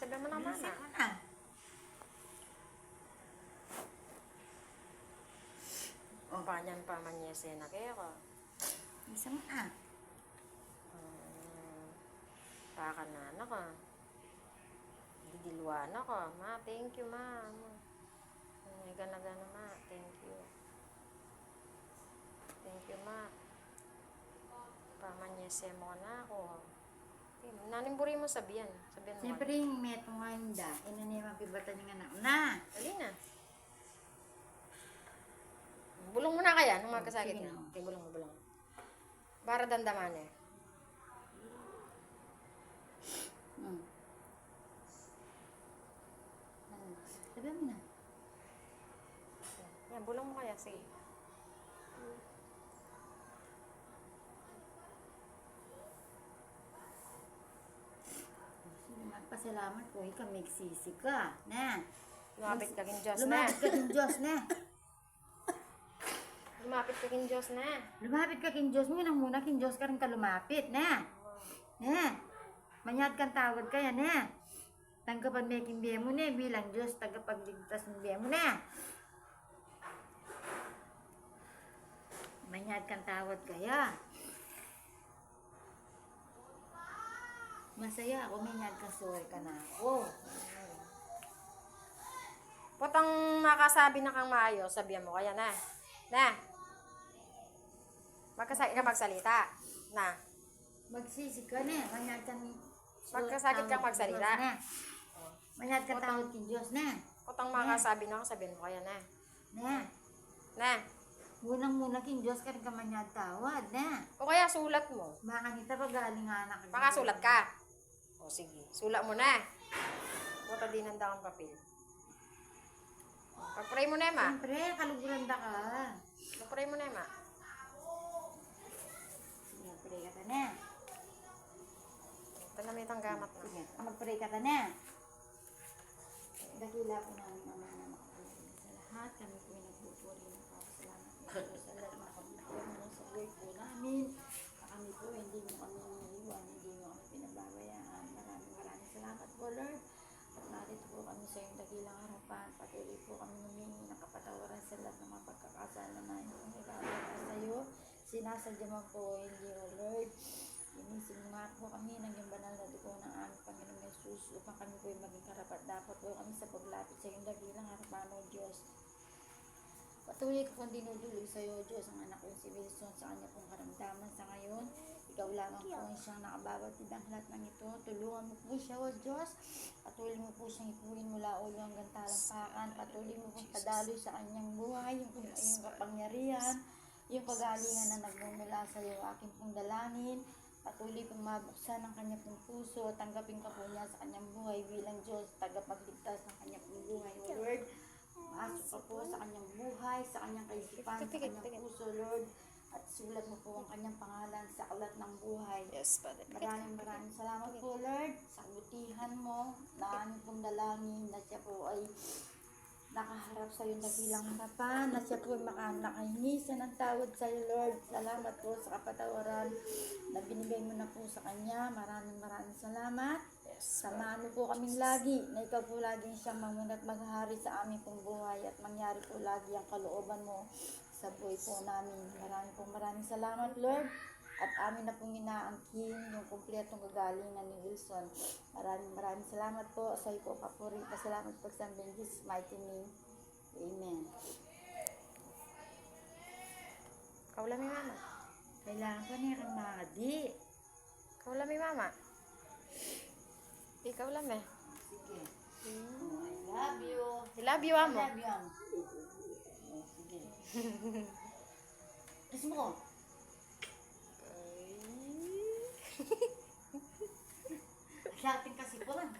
sabi mo naman Bilisan na. mo na. Oh. Panyan pa man yese na kayo ko. Bilisan mo na. Hmm. Paka na na ka. Didilwa na ka. Ma, thank you ma. Ay, gana gana ma. Thank you. Thank you ma. Paman yese mo na ako. Nanimburi mo sabihan. Sabihan mo. Siyempre, yung meto nga yung da. Ina niya mapibatan yung anak na. Dali na. Bulong mo na kaya nung magkasakit Sige na. na. Okay, bulong mo, bulong. Para dandaman eh. Hmm. Ano? Sabi mo na. Yan, bulong mo kaya. Sige. Sige, magpasalamat ko. Ikaw magsisi ka. Na. Lumapit ka kin Diyos na. Lumapit ka kin Diyos na. Lumapit ka kin Diyos na. Lumapit ka kin Diyos mo. Nang muna kin Diyos ka rin ka lumapit. Na. Na. Manyad kang tawad kaya na. Tanggapan may kimbiya mo na bilang Diyos tagapagligtas ng biya mo na. Manyad kang tawad kaya. Masaya ako, manyad ka suway ka na ako. Potang makasabi na kang maayos, sabihan mo kaya na. Na. Magkasakit ka magsalita. Na. Magsisi ka na, manyad kang Magkasakit kang magsalita. Na. Manyad kang tawad kin Diyos na. Potang makasabi na kang sabihan mo kaya na. Na. Na. Munang-muna kin Diyos ka rin ka manyad tawad na. O kaya sulat mo. Makanita pa galing anak. Makasulat ka. O sige, sulat mo na. Puta din handa kang papel. Pag-pray mo na, ma. Siyempre, kaluguran da ka. Pag-pray mo na, ma. Siyempre ka ta na. Ito na may tanggamat na. Sige, mag-pray ka ta na. Dakila po namin ang mga makapagod sa lahat. Kami po ay nagpupuri ng papasalamat po sa lahat na kabutihan mo sa buhay po namin. Kami po hindi mo kami iniiwan, hindi mo kami pinababayaan. Maraming maraming salamat po Lord. Narito po kami sa iyong dakilang harapan. Patuloy po kami humingi ng kapatawaran sa lahat ng mga pagkakasala na iyong nagkakala sa iyo. Sinasadya mo po, hindi o Lord. Nga po kami ng iyong banal na dugo ng aming Panginoong Yesus upang kami po maging karapat dapat po kami sa paglapit sa iyong dakilang harapan o Diyos. Patuloy ko kong dinuduloy sa iyo, Diyos, ang anak ko si Wilson sa kanya pong karamdaman sa ngayon. Ikaw lamang po ang siyang nakabawatid ang lahat ng ito. Tulungan mo po siya, O Diyos. Patuloy mo po siyang ipurin mula ulo hanggang talampakan. Patuloy mo pong padaloy sa kanyang buhay, yung, yung kapangyarihan, yung kagalingan na nagmumula sa iyo. Aking pong dalangin. Patuloy pong mabuksan ang kanyang pong puso. Tanggapin ka po niya sa kanyang buhay bilang Diyos. Tagapagligtas ng kanyang pong buhay, O Lord. Pasok ka po sa kanyang buhay, sa kanyang kaisipan, sa kanyang puso, Lord. At sulat mo po ang kanyang pangalan sa aklat ng buhay. Yes, Father. Maraming maraming salamat po, Lord, sa kabutihan mo na aming pong dalangin na siya po ay nakaharap sa iyong dakilang harapan, na siya po ay maka- nakahingisan ng tawad sa iyo, Lord. Salamat po sa kapatawaran na binigay mo na po sa kanya. Maraming maraming salamat. Yes. Samahan mo po kaming lagi na ikaw po laging siyang mamuna at maghahari sa aming pong buhay at mangyari po lagi ang kalooban mo sa buhay po namin. Maraming po maraming salamat, Lord. At amin na pong inaangkin yung kumpletong kagalingan ni Wilson. Maraming maraming salamat po. Sa iyo po papuri. Pasalamat po sa Jesus' mighty name. Amen. Kaula mi mama. Kailangan ko niya kang makadi. Kaula mi mama. Ikaw lang eh. Sige. Oh, I love you. I love you, I amo. love you, Am. Kiss mo ko. Sa ating kasi po lang.